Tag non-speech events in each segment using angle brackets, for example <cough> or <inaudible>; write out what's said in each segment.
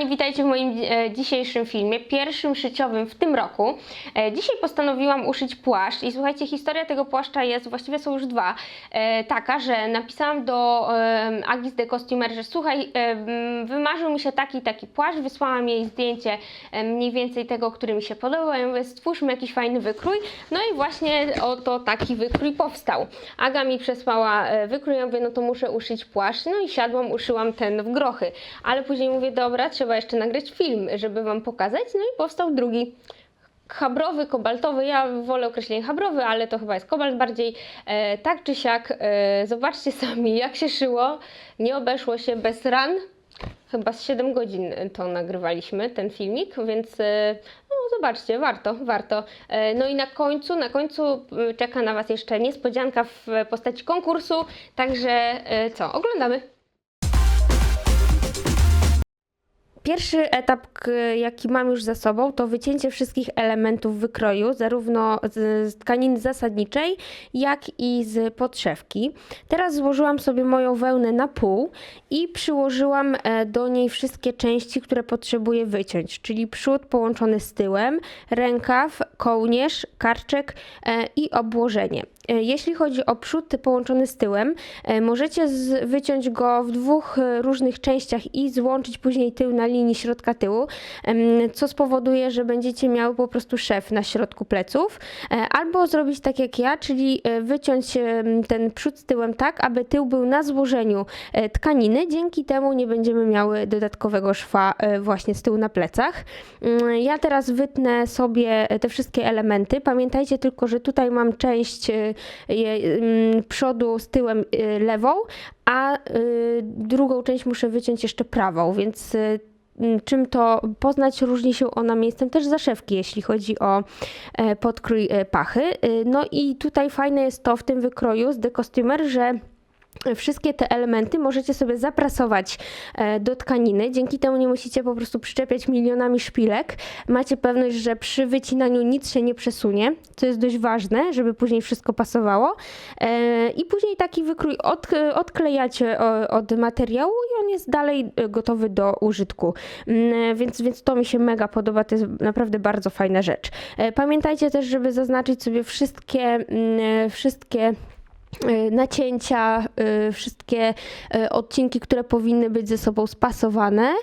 Kochani, witajcie w moim e, dzisiejszym filmie, pierwszym szyciowym w tym roku. E, dzisiaj postanowiłam uszyć płaszcz i słuchajcie, historia tego płaszcza jest, właściwie są już dwa, e, taka, że napisałam do Agis de Costumer, że słuchaj, wymarzył mi się taki taki płaszcz, wysłałam jej zdjęcie mniej więcej tego, który mi się podobał, ja mówię, stwórzmy jakiś fajny wykrój, no i właśnie oto taki wykrój powstał. Aga mi przesłała wykrój, ja mówię, no to muszę uszyć płaszcz, no i siadłam, uszyłam ten w grochy, ale później mówię, dobra, trzeba jeszcze nagrać film, żeby Wam pokazać, no i powstał drugi. Habrowy, kobaltowy, ja wolę określenie habrowy, ale to chyba jest kobalt bardziej. E, tak czy siak, e, zobaczcie sami, jak się szyło. Nie obeszło się bez ran. Chyba z 7 godzin to nagrywaliśmy, ten filmik, więc e, no, zobaczcie, warto, warto. E, No i na końcu, na końcu e, czeka na Was jeszcze niespodzianka w postaci konkursu, także e, co, oglądamy. Pierwszy etap, jaki mam już za sobą, to wycięcie wszystkich elementów wykroju, zarówno z, z tkaniny zasadniczej, jak i z podszewki. Teraz złożyłam sobie moją wełnę na pół i przyłożyłam e, do niej wszystkie części, które potrzebuję wyciąć, czyli przód połączony z tyłem, rękaw, kołnierz, karczek e, i obłożenie. E, Jeśli chodzi o przód połączony z tyłem, e, możecie wyciąć go w dwóch e, różnych częściach i złączyć później tył na linii środka tyłu, co spowoduje, że będziecie miały po prostu szef na środku pleców, albo zrobić tak jak ja, czyli wyciąć ten przód z tyłem tak, aby tył był na złożeniu tkaniny, dzięki temu nie będziemy miały dodatkowego szwa właśnie z tyłu na plecach. Mm, Ja teraz wytnę sobie te wszystkie elementy. Pamiętajcie tylko, że tutaj mam część przodu z tyłem e, lewą, a e, drugą część muszę wyciąć jeszcze prawą, więc e, m, czym to poznać, różni się ona miejscem też zaszewki, jeśli chodzi o e, podkrój e, pachy. No i tutaj fajne jest to w tym wykroju z The Costumer, że Wszystkie te elementy możecie sobie zaprasować e, do tkaniny. Dzięki temu nie musicie po prostu przyczepiać milionami szpilek. Macie pewność, że przy wycinaniu nic się nie przesunie, co jest dość ważne, żeby później wszystko pasowało. E, I później taki wykrój od, odklejacie od materiału i on jest dalej e, gotowy do użytku. Mm, Więc, więc to mi się mega podoba. To jest naprawdę bardzo fajna rzecz. Pamiętajcie też, żeby zaznaczyć sobie wszystkie, mm, wszystkie nacięcia, y, wszystkie y, odcinki, które powinny być ze sobą spasowane.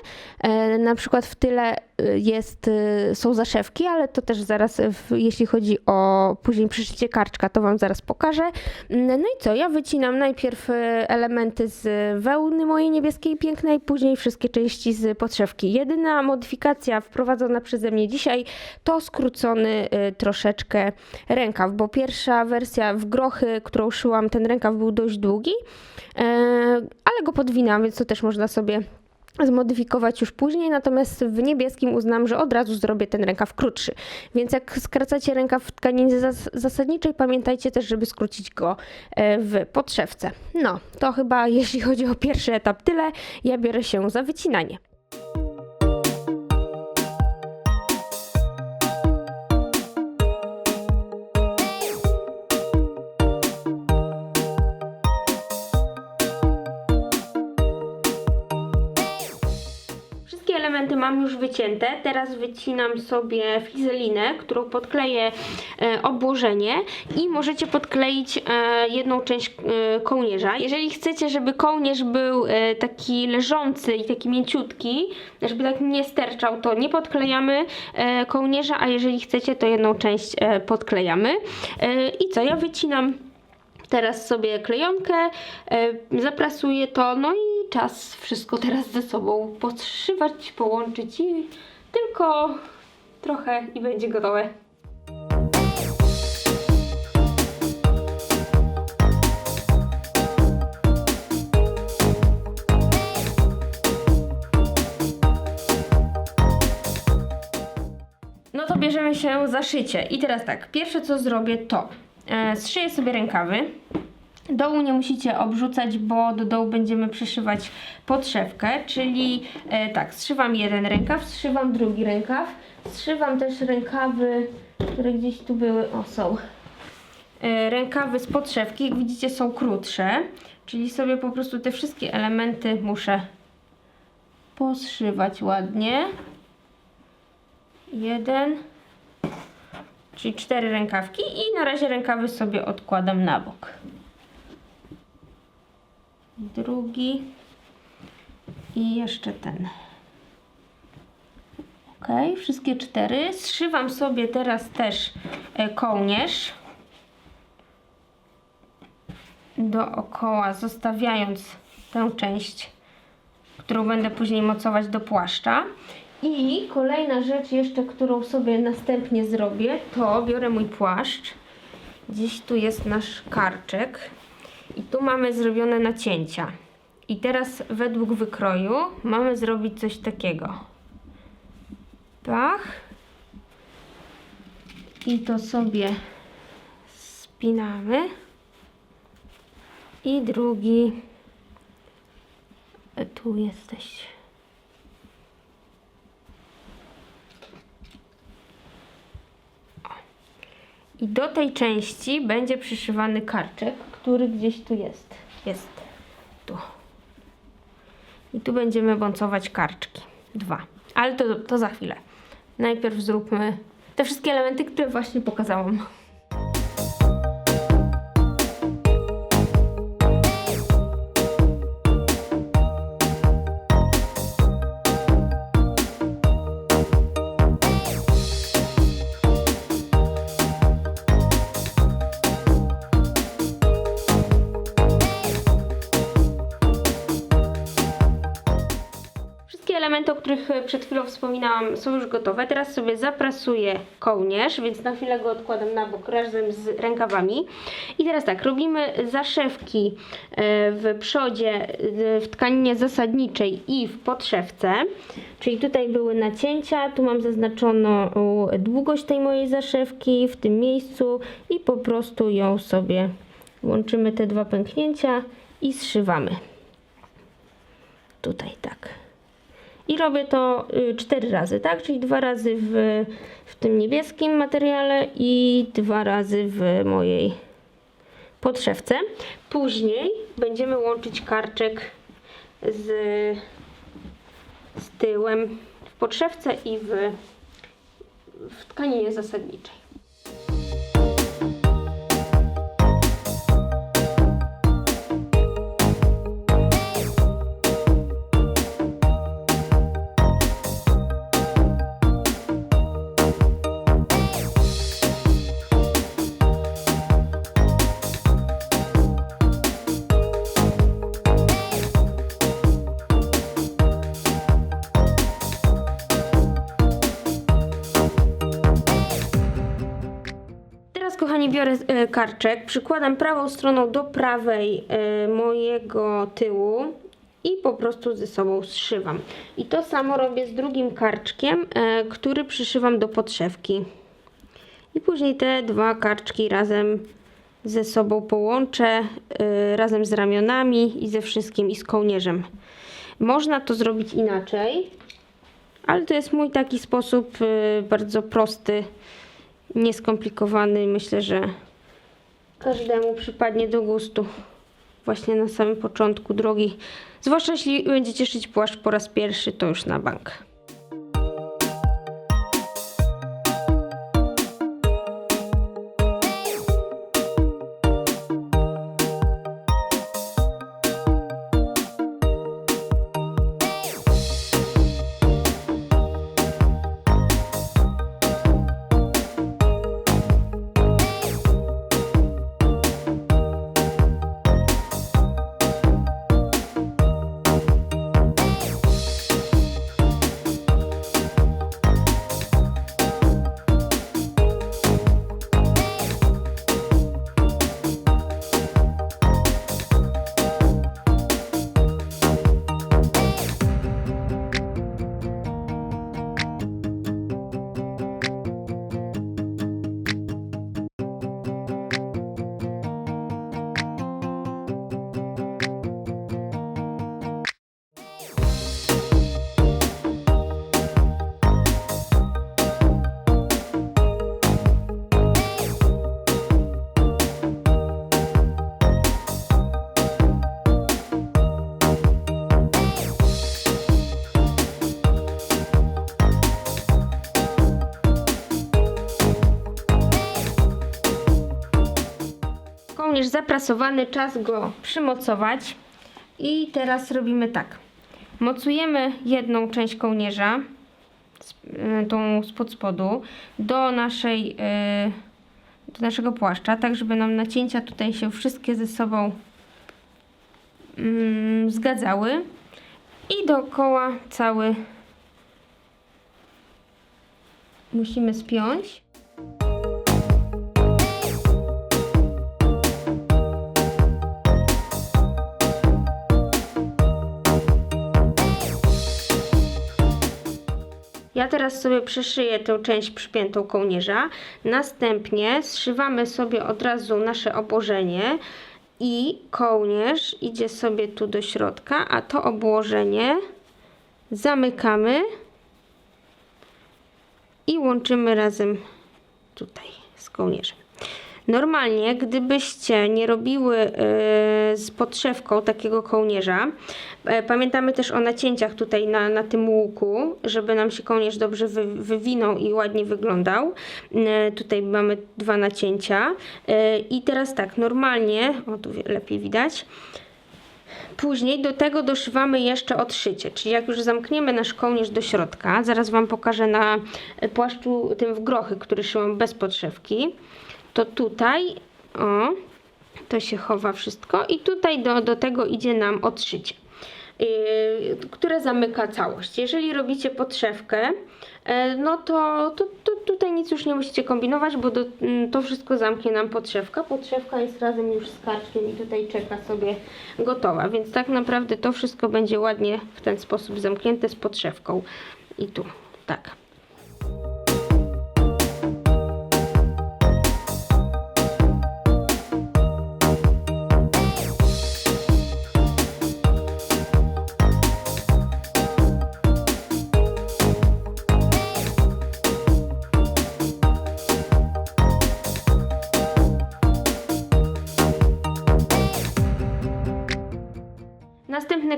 E, Na przykład w tyle y, jest, y, są zaszewki, ale to też zaraz, w, jeśli chodzi o później przyszycie karczka, to Wam zaraz pokażę. Mm, No i co, ja wycinam najpierw y, elementy z wełny mojej niebieskiej pięknej, później wszystkie części z podszewki. Jedyna modyfikacja wprowadzona przeze mnie dzisiaj to skrócony y, troszeczkę rękaw, bo pierwsza wersja w grochy, którą szyłam, ten rękaw był dość długi, e, ale go podwinęłam, więc to też można sobie zmodyfikować już później, natomiast w niebieskim uznam, że od razu zrobię ten rękaw krótszy. Więc jak skracacie rękaw w tkaninie zas- zasadniczej, pamiętajcie też, żeby skrócić go e, w podszewce. No, to chyba <laughs> jeśli chodzi o pierwszy etap tyle. Ja biorę się za wycinanie. Mam już wycięte. Teraz wycinam sobie flizelinę, którą podkleję e, obłożenie i możecie podkleić e, jedną część e, kołnierza. Jeżeli chcecie, żeby kołnierz był taki leżący i taki mięciutki, żeby tak nie sterczał, to nie podklejamy kołnierza, a jeżeli chcecie, to jedną część podklejamy. I co, ja wycinam Teraz sobie klejonkę, zaprasuję to, no i czas wszystko teraz ze sobą podszywać, połączyć i tylko trochę i będzie gotowe. No to bierzemy się za szycie. I teraz tak, pierwsze co zrobię to e, zszyję sobie rękawy. Dołu nie musicie obrzucać, bo do dołu będziemy przyszywać podszewkę, czyli e, tak, zszywam jeden rękaw, zszywam drugi rękaw, zszywam też rękawy, które gdzieś tu były, o są, e, rękawy z podszewki, jak widzicie są krótsze, czyli sobie po prostu te wszystkie elementy muszę poszywać ładnie. Jeden, czyli cztery rękawki i na razie rękawy sobie odkładam na bok. Drugi i jeszcze ten. Ok, wszystkie cztery. Zszywam sobie teraz też e, kołnierz dookoła, zostawiając tę część, którą będę później mocować do płaszcza. I kolejna rzecz jeszcze, którą sobie następnie zrobię, to biorę mój płaszcz. Gdzieś tu jest nasz karczek i tu mamy zrobione nacięcia. I teraz według wykroju mamy zrobić coś takiego. Pach. I to sobie spinamy. I drugi. E, Tu jesteś. I do tej części będzie przyszywany karczek, który gdzieś tu jest. Jest. Tu. I tu będziemy bącować karczki. Dwa. Ale to, to za chwilę. Najpierw zróbmy te wszystkie elementy, które właśnie pokazałam. Których e, przed chwilą wspominałam, są już gotowe. Teraz sobie zaprasuję kołnierz, więc na chwilę go odkładam na bok razem z rękawami. I teraz tak, robimy zaszewki e, w przodzie, e, w tkaninie zasadniczej i w podszewce. Czyli tutaj były nacięcia, tu mam zaznaczoną długość tej mojej zaszewki w tym miejscu i po prostu ją sobie łączymy te dwa pęknięcia i zszywamy. Tutaj tak. I robię to y, cztery razy, tak? Czyli dwa razy w, w tym niebieskim materiale i dwa razy w mojej podszewce. Później będziemy łączyć karczek z, z tyłem w podszewce i w, w tkaninie zasadniczej. Karczek, przykładam prawą stroną do prawej e, mojego tyłu i po prostu ze sobą zszywam. I to samo robię z drugim karczkiem, e, który przyszywam do podszewki. I później te dwa karczki razem ze sobą połączę, e, razem z ramionami i ze wszystkim, i z kołnierzem. Można to zrobić inaczej, ale to jest mój taki sposób bardzo prosty nieskomplikowany. Myślę, że każdemu przypadnie do gustu. Właśnie na samym początku drogi. Zwłaszcza jeśli będziecie szyć płaszcz po raz pierwszy, to już na bank. Zaprasowany, czas go przymocować. I teraz robimy tak. Mocujemy jedną część kołnierza, y, tą spod spodu, do naszej, y, do naszego płaszcza, tak żeby nam nacięcia tutaj się wszystkie ze sobą mm, zgadzały. I dookoła cały musimy spiąć. Ja teraz sobie przyszyję tę część przypiętą kołnierza. Następnie zszywamy sobie od razu nasze obłożenie i kołnierz idzie sobie tu do środka, a to obłożenie zamykamy i łączymy razem tutaj z kołnierzem. Normalnie, gdybyście nie robiły e, z podszewką takiego kołnierza, e, pamiętamy też o nacięciach tutaj na, na tym łuku, żeby nam się kołnierz dobrze wy, wywinął i ładnie wyglądał. E, Tutaj mamy dwa nacięcia. I teraz tak, normalnie, o tu lepiej widać, Później do tego doszywamy jeszcze odszycie, czyli jak już zamkniemy nasz kołnierz do środka, zaraz Wam pokażę na płaszczu tym w grochy, który szyłam bez podszewki, to tutaj, o, to się chowa wszystko i tutaj do, do tego idzie nam odszycie, yy, które zamyka całość. Jeżeli robicie podszewkę, e, no to, to, to tutaj nic już nie musicie kombinować, bo do, mm, to wszystko zamknie nam podszewka. Podszewka jest razem już z karczkiem i tutaj czeka sobie gotowa, więc tak naprawdę to wszystko będzie ładnie w ten sposób zamknięte z podszewką. I tu, tak.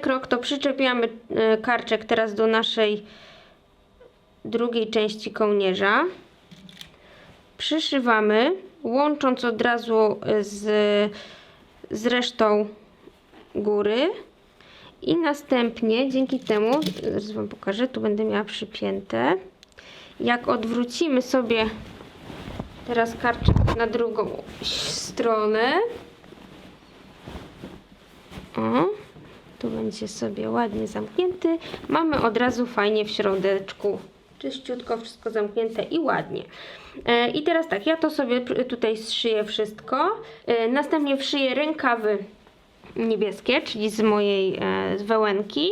Krok to przyczepiamy e, karczek teraz do naszej drugiej części kołnierza. Przyszywamy, łącząc od razu z, z resztą góry. I następnie dzięki temu, zaraz Wam pokażę, tu będę miała przypięte. Jak odwrócimy sobie teraz karczek na drugą stronę, o, tu będzie sobie ładnie zamknięty. Mamy od razu fajnie w środeczku. Czyściutko wszystko zamknięte i ładnie. E, I teraz tak, ja to sobie tutaj zszyję wszystko. E, następnie wszyję rękawy niebieskie, czyli z mojej e, z wełenki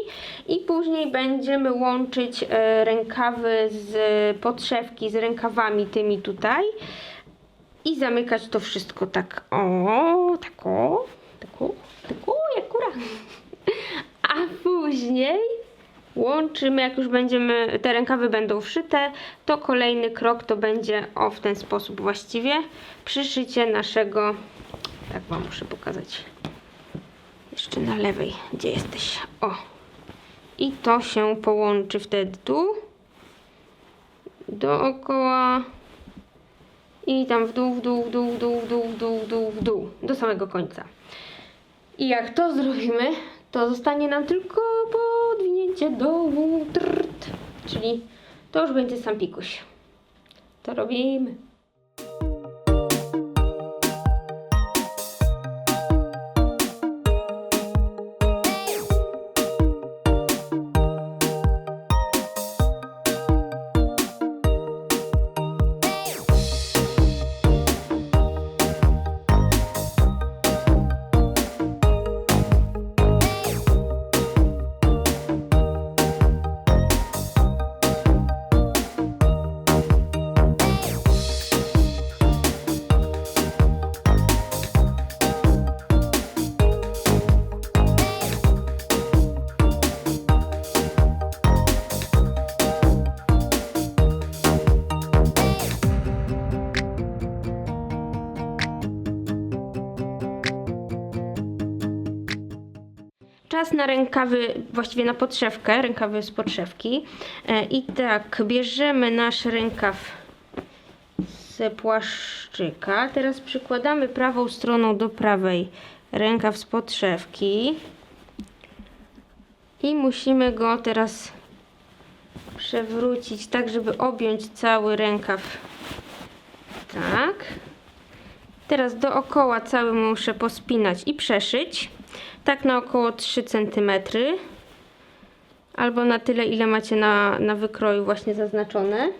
i później będziemy łączyć rękawy z podszewki z rękawami tymi tutaj i zamykać to wszystko tak o, tak o, tak o, tak o, jak kura. A później łączymy, jak już będziemy, te rękawy będą wszyte, to kolejny krok to będzie o w ten sposób właściwie przyszycie naszego, tak wam muszę pokazać, jeszcze na lewej, gdzie jesteś, o. I to się połączy wtedy tu, dookoła i tam w dół, w dół, w dół, w dół, w dół, w dół, w dół, dół, do samego końca. I jak to zrobimy, to zostanie nam tylko podwinięcie trt, czyli to już będzie sam pikuś. To robimy. Czas na rękawy, właściwie na podszewkę, rękawy z podszewki. E, I tak, bierzemy nasz rękaw z płaszczyka. Teraz przykładamy prawą stroną do prawej rękaw z podszewki. I musimy go teraz przewrócić tak, żeby objąć cały rękaw. Tak. Teraz dookoła cały muszę pospinać i przeszyć. Tak na około 3 cm. Albo na tyle, ile macie na, na wykroju właśnie zaznaczone.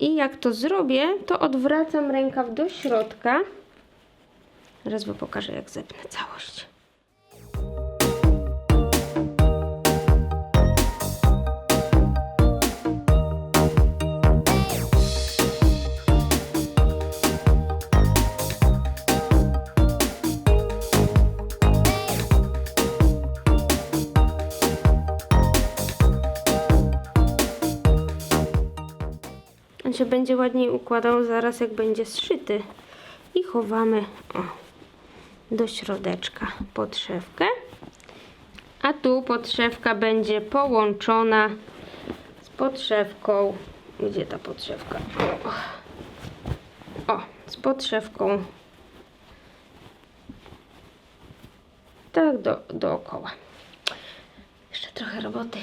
I jak to zrobię, to odwracam rękaw do środka. Zaraz Wam pokażę, jak zepnę całość. On się będzie ładniej układał zaraz jak będzie zszyty. I chowamy o, do środeczka podszewkę. A tu podszewka będzie połączona z podszewką. Gdzie ta podszewka? O, o z podszewką. Tak do, dookoła. Jeszcze trochę roboty.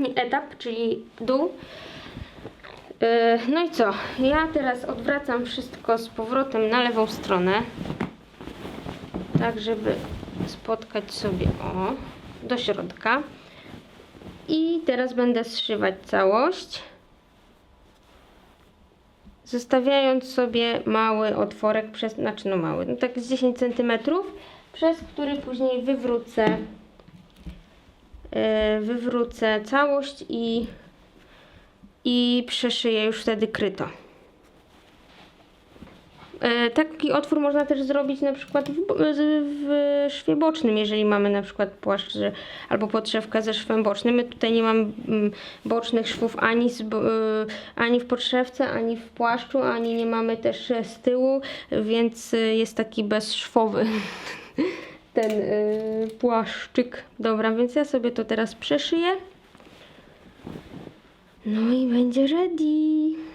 Ostatni etap, czyli dół. Yy, No i co? Ja teraz odwracam wszystko z powrotem na lewą stronę. Tak, żeby spotkać sobie o, do środka. I teraz będę zszywać całość. Zostawiając sobie mały otworek, przez, znaczy no mały, no tak z 10 cm, przez który później wywrócę e, wywrócę całość i, i przeszyję już wtedy kryto. E, Taki otwór można też zrobić na przykład w, w szwie bocznym, jeżeli mamy na przykład płaszcz albo podszewkę ze szwem bocznym. My tutaj nie mam mm, bocznych szwów ani, z, y, ani w podszewce, ani w płaszczu, ani nie mamy też z tyłu, więc y, jest taki bezszwowy <laughs> ten y, płaszczyk. Dobra, więc ja sobie to teraz przeszyję. No i będzie ready.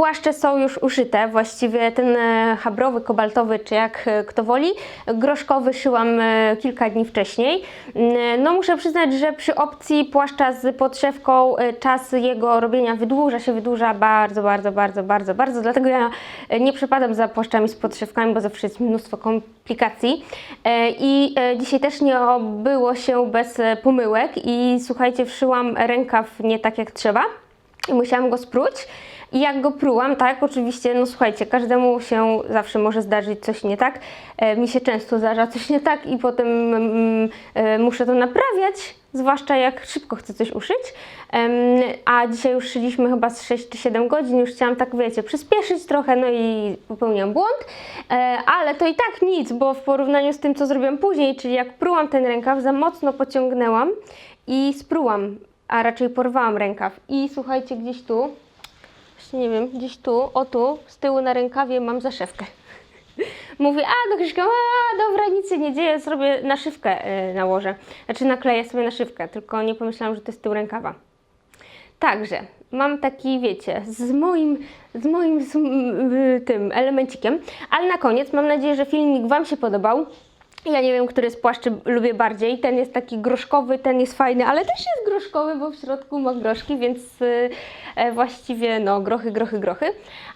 Płaszcze są już uszyte, właściwie ten e, habrowy, kobaltowy, czy jak e, kto woli. Groszkowy szyłam e, kilka dni wcześniej. Mm, No muszę przyznać, że przy opcji płaszcza z podszewką czas jego robienia wydłuża się, wydłuża bardzo, bardzo, bardzo, bardzo, bardzo. Dlatego ja nie przepadam za płaszczami z podszewkami, bo zawsze jest mnóstwo komplikacji. I dzisiaj też nie obyło się bez pomyłek i słuchajcie, wszyłam rękaw nie tak jak trzeba i musiałam go spróć. I jak go prułam, tak, oczywiście, no słuchajcie, każdemu się zawsze może zdarzyć coś nie tak. E, mi się często zdarza coś nie tak i potem mm, e, muszę to naprawiać, zwłaszcza jak szybko chcę coś uszyć. A dzisiaj już szyliśmy chyba z 6 czy 7 godzin, już chciałam tak, wiecie, przyspieszyć trochę, no i popełniłam błąd. E, ale to i tak nic, bo w porównaniu z tym, co zrobiłam później, czyli jak prułam ten rękaw, za mocno pociągnęłam i sprułam, a raczej porwałam rękaw. I słuchajcie, gdzieś tu, właśnie nie wiem, gdzieś tu, o tu, z tyłu na rękawie mam zaszewkę. <laughs> Mówię, a do Krzyśka, a dobra, nic się nie dzieje, zrobię naszywkę y, nałożę. Znaczy nakleję sobie naszywkę, tylko nie pomyślałam, że to jest tył rękawa. Także mam taki, wiecie, z moim, z moim z, y, tym elemencikiem, ale na koniec mam nadzieję, że filmik Wam się podobał. Ja nie wiem, który z płaszczy lubię bardziej. Ten jest taki groszkowy, ten jest fajny, ale też jest groszkowy, bo w środku ma groszki, więc e, właściwie no grochy, grochy, grochy.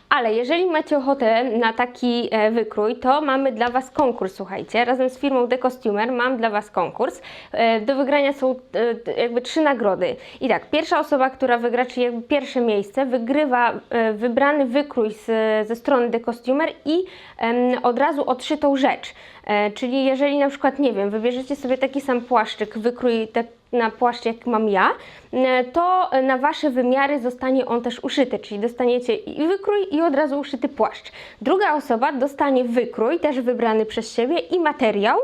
Ale jeżeli macie ochotę na taki e, wykrój, to mamy dla Was konkurs, słuchajcie. Razem z firmą The Costumer mam dla Was konkurs. E, Do wygrania są jakby trzy nagrody. I tak, pierwsza osoba, która wygra, czyli jakby pierwsze miejsce, wygrywa wybrany wykrój z, ze strony The Costumer i od razu odszytą rzecz. E, Czyli jeżeli na przykład, nie wiem, wybierzecie sobie taki sam płaszczyk, wykrój tak na płaszcz jak mam ja, to na Wasze wymiary zostanie on też uszyty, czyli dostaniecie i wykrój i od razu uszyty płaszcz. Druga osoba dostanie wykrój, też wybrany przez siebie i materiał,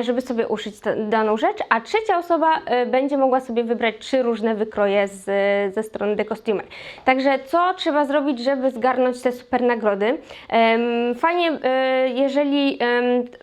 żeby sobie uszyć daną rzecz, a trzecia osoba e, będzie mogła sobie wybrać trzy różne wykroje z, ze strony The Costumer. Także co trzeba zrobić, żeby zgarnąć te super nagrody? Fajnie, e, jeżeli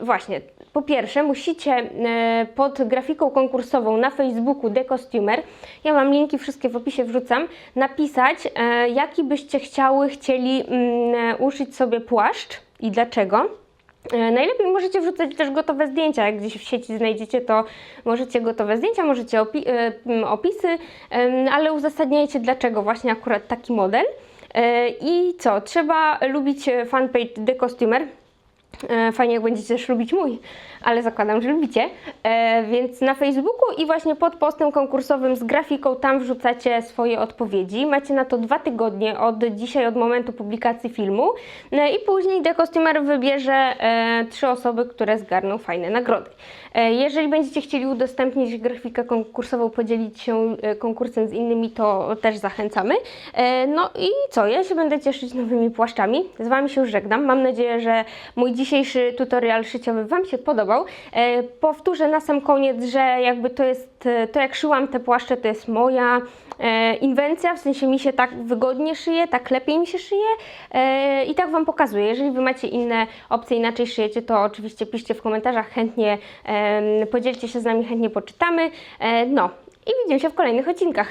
właśnie po pierwsze, musicie e, pod grafiką konkursową na Facebooku The Costumer, ja mam linki wszystkie w opisie wrzucam, napisać e, jaki byście chciały, chcieli mm, e, uszyć sobie płaszcz i dlaczego. E, Najlepiej możecie wrzucać też gotowe zdjęcia. Jak gdzieś w sieci znajdziecie, to możecie gotowe zdjęcia, możecie opi- e, opisy, ale uzasadniajcie, dlaczego właśnie akurat taki model. E, I co? Trzeba lubić fanpage The Costumer. Fajnie, jak będziecie też lubić mój, ale zakładam, że lubicie. E, więc na Facebooku i właśnie pod postem konkursowym z grafiką tam wrzucacie swoje odpowiedzi. Macie na to dwa tygodnie od dzisiaj, od momentu publikacji filmu. E, I później The Costumer wybierze e, trzy osoby, które zgarną fajne nagrody. E, jeżeli będziecie chcieli udostępnić grafikę konkursową, podzielić się e, konkursem z innymi, to też zachęcamy. E, no i co? Ja się będę cieszyć nowymi płaszczami. Z Wami się już żegnam. Mam nadzieję, że mój dzisiejszy tutorial szyciowy Wam się podobał. E, powtórzę na sam koniec, że jakby to jest, e, to jak szyłam te płaszcze, to jest moja e, inwencja, w sensie mi się tak wygodnie szyje, tak lepiej mi się szyje i tak Wam pokazuję. Jeżeli Wy macie inne opcje, inaczej szyjecie, to oczywiście piszcie w komentarzach, chętnie podzielcie się z nami, chętnie poczytamy. No i widzimy się w kolejnych odcinkach.